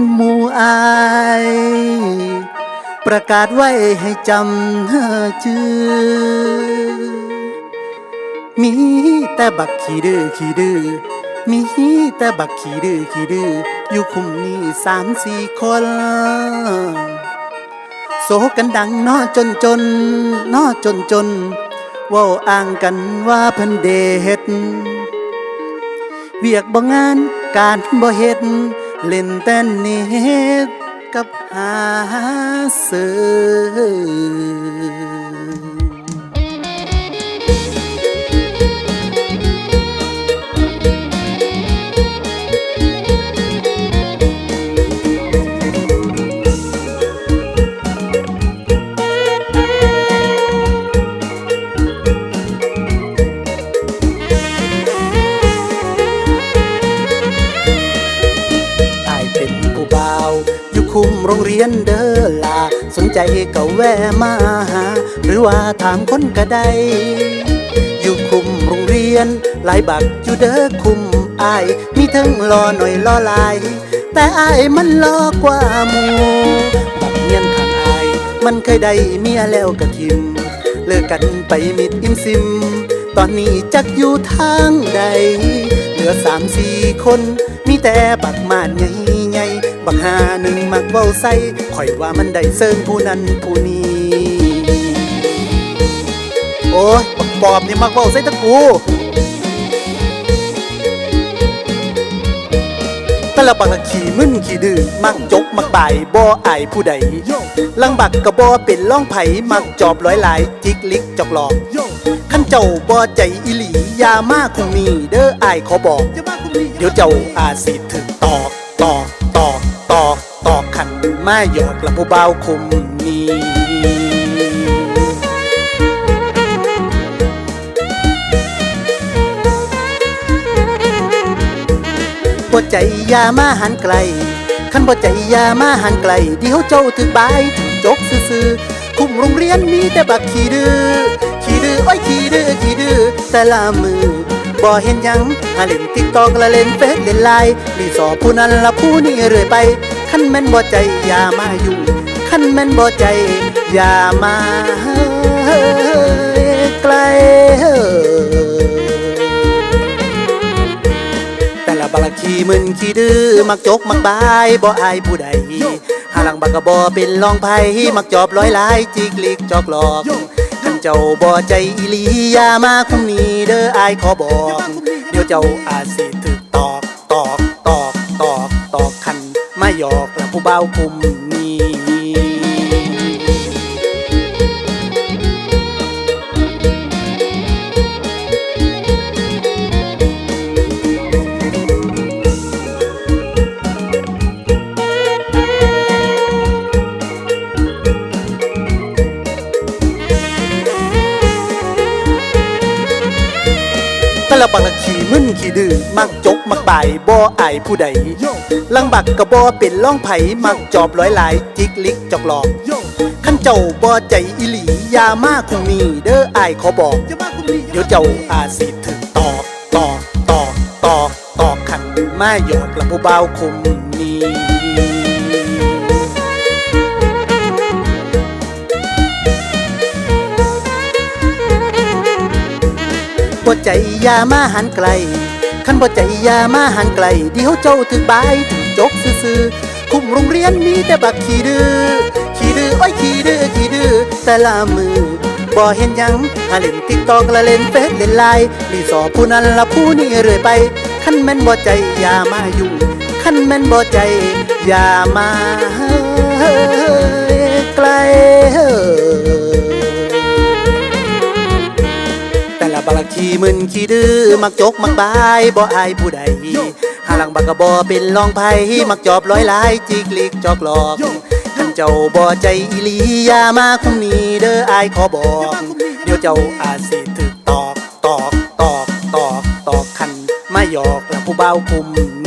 นเฮียนหมู่อาย ประกาศไว้ให้จำเธอชื่อ มีแต่บักขี้ดื้อขี้ดื้อมีแต่บักขี้ดื้อขี้ดื้ออยู่คุมนี้สามสี่คนโศกันดังนอจนจนนอจนจนว่าอ้างกันว่าเพิ่นเดเฮ็ดเวียกบ่งานการบ่เฮ็ด เล่นแต่เน็ตกับหาเสือ โรงเรียนเด้อลาสนใจก็แวะมาหา หรือว่าถามคนก็ได้ อยู่คุมโรงเรียน หลายบักอยู่เด้อคุมอาย มีทั้งรอหน่อยรอลาย แต่อายมันรอกว่าหมูบักเมียนข้างอาย มันเคยได้เมียแล้วกะทิม เลิกกันไปมิดอิมซิม ตอนนี้จักอยู่ทางใด เหลือสามสี่คน มีแต่บักมานใหญ่ บักหาหนึ่งมักเว้าใส่ข่อยว่ามันได้เซิงผู้นั้นผู้นี้ โอ้ยบักปอบนี่มักเว้าใส่ตะกูแต่ละบักขี่มึนขี่ดื้อมักจกมักบ่ายบ่อายผู้ใดลังบักกระบ่เป็นล่องไผมักจอบร้อยหลายจิกลิกจอกหลอกขั้นเจ้าบ่ใจอีหลียามาคงมีเด้ออายขอบอก เดี๋ยวเจ้าอาจสิถึงตอกตอกตอกตอ ขันมาหยอกละผู้เบาวคุมนี้บ่ใจยามาหันไกลคันบ่ใจยามาหันไกล เดี๋ยวเจ้าถึกบายถึงจกซื่อๆคุมโรงเรียนมีแต่บักขี้ดื้อขี้ดื้อโอ้ยขี้ดื้อขี้ดื้อแต่ละมือบ่เห็นยังหาเล่นติ๊กตอกละเล่นเฟซเล่นไลน์รีสอร์ทผู้นั้นละผู้นี้เรื่อยไป คันแม่นบ่ใจอย่ามาอยุ่งคันแม่นบ่ใจอย่ามาไกลแต่ละบักลขี้มึนขี้ดื้อมักจกมักบายบ่อายผู้ใดหาหลังบักกะบ่เป็นรองไผมักจอบร้อยลายจิกลิกจอกหลอกคันเจ้าบ่ใจอีลีอย่ามาคุมนี้เด้ออายขอบอกเดี๋ยวเจ้าอาจสิถึกตอกตอกตอกตอกตอก มาหยอกและผู้เบาคุม ละบักละขี่มึนขี่ดื้อมักจกมักบ่ายบ่อายผู้ใดลังบักกะบ่เป็นล่องไผมักจอบร้อยหลายจิกลิกจอกหลอกขั้นเจ้าบ่ใจอีหลีอย่ามาคงมีเด้ออายขอบอก เดี๋ยวเจ้าอาจสิถึงตอกตอกตอกตอกตอกขันมาหยอกละผู้เบาคุมนี้ บ่ใจอย่ามาหันไกลคันบ่ใจอย่ามาหันไกลเดี๋ยวเจ้าถึกบายถึงจกซื่อๆคุ้มโรงเรียนมีแต่บักขี้ดื้อขี้ดื้อโอ้ยขี้ดื้อขี้ดื้อแต่ละมือบ่เห็นยังหาเล่นติ๊กตอกละเล่นเฟซเล่นไลน์รีสอร์ทผู้นั้นละผู้นี้เรื่อยไปคันแม่นบ่ใจอย่ามาอยุ่งคันแม่นบ่ใจอย่ามา ขี้มึนขี้ดื้อมักจกมักบายบ่อายผู้ใดหาหลังบักกะบ่เป็นรองไผมักจอบร้อยหลายจิกลิกจอกหลอกคันเจ้าบ่ใจอีหลีอย่ามาคุมนี้เด้ออายขอบอกเดี๋ยวเจ้าอาจสิถึกตอกตอกตอกตอกตอกคันมาหยอกละผู้เบาคุมนี้